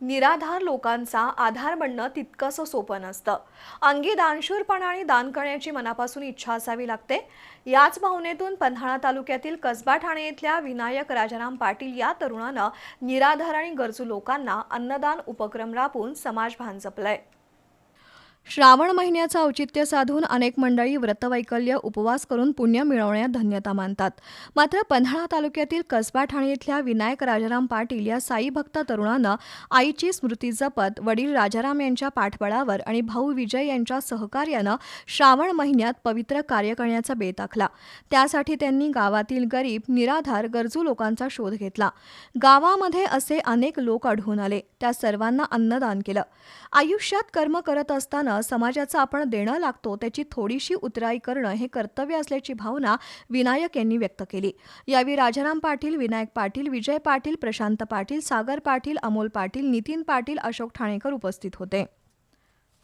निराधार लोकांचा आधार बनणं तितकंसं सोपं नसतं. अंगी दानशूरपणा आणि दान करण्याची मनापासून इच्छा असावी लागते. याच भावनेतून पन्हाळा तालुक्यातील कसबा ठाणे इथल्या विनायक राजाराम पाटील या तरुणानं निराधार आणि गरजू लोकांना अन्नदान उपक्रम राबवून समाजभान जपलंय. श्रावण महिन्याचं औचित्य साधून अनेक मंडळी व्रतवैकल्य उपवास करून पुण्य मिळवण्यात धन्यता मानतात. मात्र पन्हाळा तालुक्यातील कसबा ठाणे इथल्या विनायक राजाराम पाटील या साई भक्त तरुणानं आईची स्मृती जपत वडील राजाराम यांच्या पाठबळावर आणि भाऊ विजय यांच्या सहकार्यानं श्रावण महिन्यात पवित्र कार्य करण्याचा बेत आखला. त्यासाठी त्यांनी गावातील गरीब निराधार गरजू लोकांचा शोध घेतला. गावामध्ये असे अनेक लोक आढळून आले. त्या सर्वांना अन्नदान केलं. आयुष्यात कर्म करत असताना समाजाचं आपण देणं लागतो त्याची थोडीशी उतराई करणं हे कर्तव्य असल्याची भावना विनायक यांनी व्यक्त केली. यावेळी राजाराम पाटील विनायक पाटील विजय पाटील प्रशांत पाटील सागर पाटील अमोल पाटील नितीन पाटील अशोक ठाणेकर उपस्थित होते.